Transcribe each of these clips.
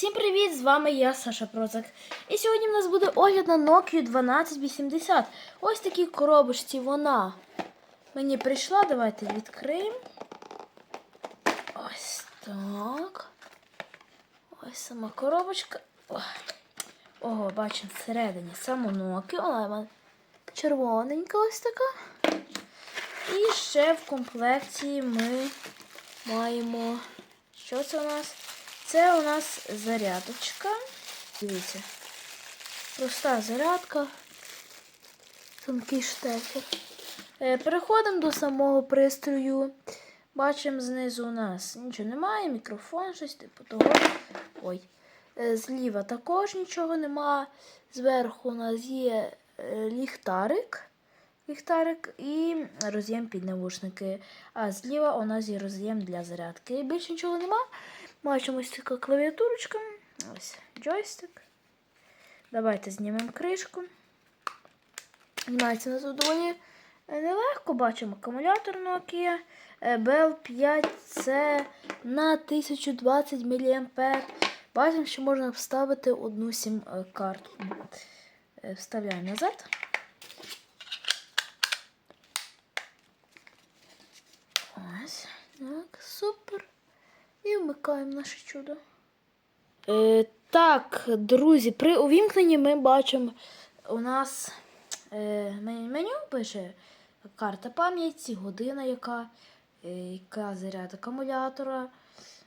Всім привіт! З вами я, Саша Процак. І сьогодні в нас буде огляд на Nokia 1280. Ось такій коробочці вона мені прийшла. Давайте відкриємо. Ось так. Ось сама коробочка. Ого, бачимо всередині саму Nokia. Вона червоненька ось така. І ще в комплекті ми маємо. Що це у нас? Це у нас зарядочка. Дивіться. Проста зарядка. Тонкий штекер. Е, Переходимо до самого пристрою. Бачимо, знизу у нас нічого немає, мікрофон, щось типу того. Ой. Е, Зліва також нічого немає. Зверху у нас є е, ліхтарик. Ліхтарик і роз'єм під навушники. А зліва у нас є роз'єм для зарядки. Більше нічого нема. Бачимо ось така клавіатурочка. Ось джойстик. Давайте знімемо кришку. Знімається у нас доволі нелегко. Бачимо акумулятор Nokia Bell 5C на 1020 мА. Бачимо, що можна вставити одну сім картку. Е, Вставляємо назад. Ось. Так, супер. І вмикаємо наше чудо. Е, так, друзі, при увімкненні ми бачимо, у нас е, меню, пише карта пам'яті, година, яка, е, яка заряд акумулятора.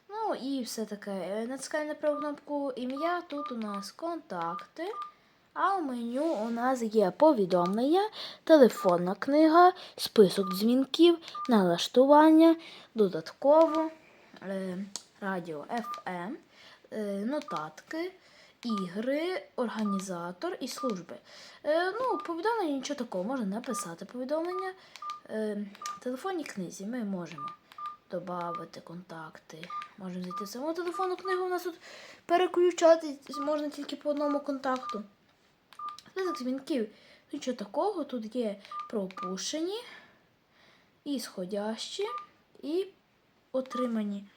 Ну і все таке. Е, Натискаємо на праву кнопку ім'я. Тут у нас контакти. А в меню у нас є повідомлення, телефонна книга, список дзвінків, налаштування, додатково, е, радіо FM, е, нотатки, ігри, організатор і служби. Е, ну, повідомлення нічого такого, можна написати повідомлення. Е, в телефонній книзі ми можемо додати контакти. Можемо зайти в саму телефонну книгу. У нас тут переключати можна тільки по одному контакту. Список дзвінків. Нічого такого. Тут є пропущені, і сходящі, і отримані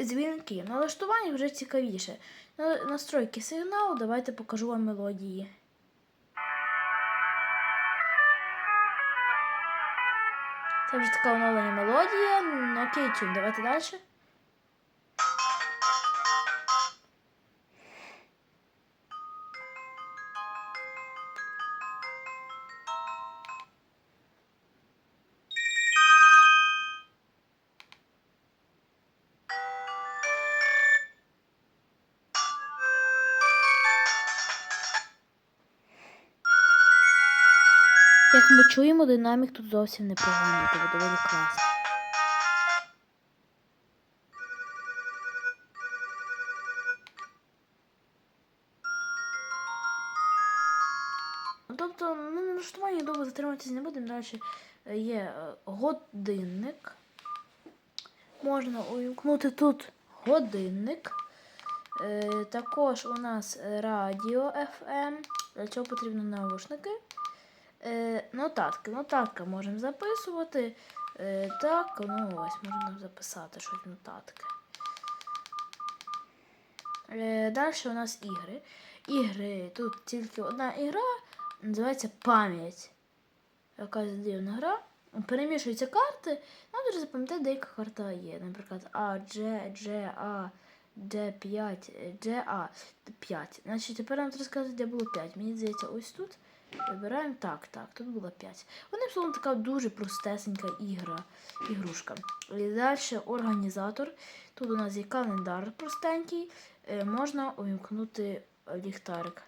дзвінки. Налаштування вже цікавіше. На- Настройки сигналу. Давайте покажу вам мелодії. Це вже така оновлена мелодія. Ну, окей, чим. Давайте далі. Як ми чуємо, динамік тут зовсім непоганий, тобто доволі класний. Тобто, ну, на довго затриматися не будемо. Далі е, є е, годинник. Можна увімкнути тут годинник. Е, також у нас радіо FM. Для цього потрібно навушники. Е, нотатки. Нотатка можемо записувати. Е, так, ну ось, можна записати щось нотатки. Е, далі у нас ігри. Ігри. Тут тільки одна ігра, називається пам'ять. Якась дивна гра. Перемішуються карти. Нам дуже запам'ятати, деяка карта є. Наприклад, А, G, G, А, D5, G, А, 5. Значить, тепер нам треба сказати, де було 5. Мені здається, ось тут. Вибираємо так, так, тут було 5. Одним словом, така дуже простесенька ігра, ігрушка. І далі організатор. Тут у нас є календар простенький. Е, можна увімкнути ліхтарик.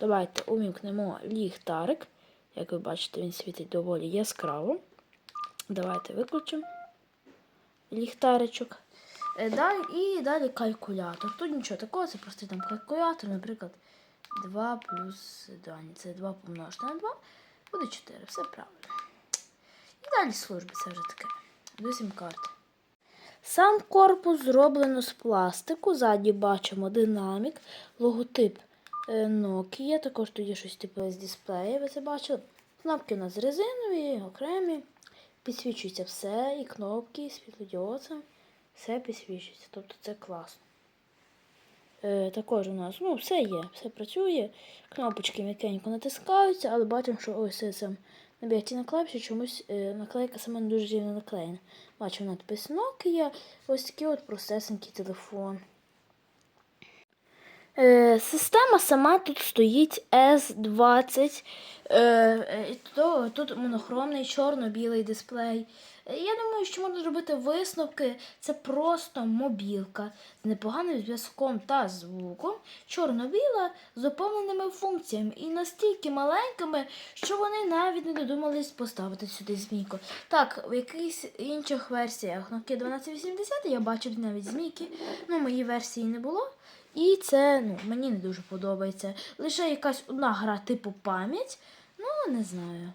Давайте увімкнемо ліхтарик. Як ви бачите, він світить доволі яскраво. Давайте виключимо ліхтаричок. Е, Далі, і далі калькулятор. Тут нічого такого, це просто там калькулятор, наприклад, 2 плюс 2. Це 2 помножити на 2, буде 4. Все правильно. І далі служби, це вже таке. До карт. Сам корпус зроблено з пластику. Ззаді бачимо динамік, логотип е, Nokia. Також є щось типу з дисплею, ви це бачили. Кнопки у нас резинові, окремі. Підсвічується все, і кнопки, і світлодіоди. все підсвічується. Тобто це класно. Е, також у нас ну, все є, все працює. Кнопочки м'якенько натискаються, але бачимо, що ось це сам на бігті на клавіші чомусь е, наклейка саме не дуже рівно наклеєна. Бачимо надпис Nokia, ось такий от простесенький телефон. Е, система сама тут стоїть S20. Е, е, то, тут монохромний чорно-білий дисплей. Е, Я думаю, що можна зробити висновки. Це просто мобілка з непоганим зв'язком та звуком, чорно-біла з доповненими функціями і настільки маленькими, що вони навіть не додумались поставити сюди змійку. Так, в якихось інших версіях Nokia 1280 я бачив навіть змійки, ну моїй версії не було. І це ну, мені не дуже подобається. Лише якась одна гра типу пам'ять. Ну, не знаю.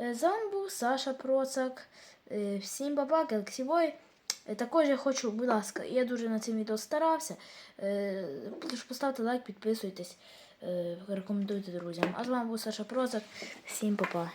Е, З вами був Саша Процак. Е, Всім баба, Е, Також я хочу, будь ласка, я дуже на цим відео старався. Е, Тож поставте лайк, підписуйтесь, е, рекомендуйте друзям. А з вами був Саша Процак. Всім па-па.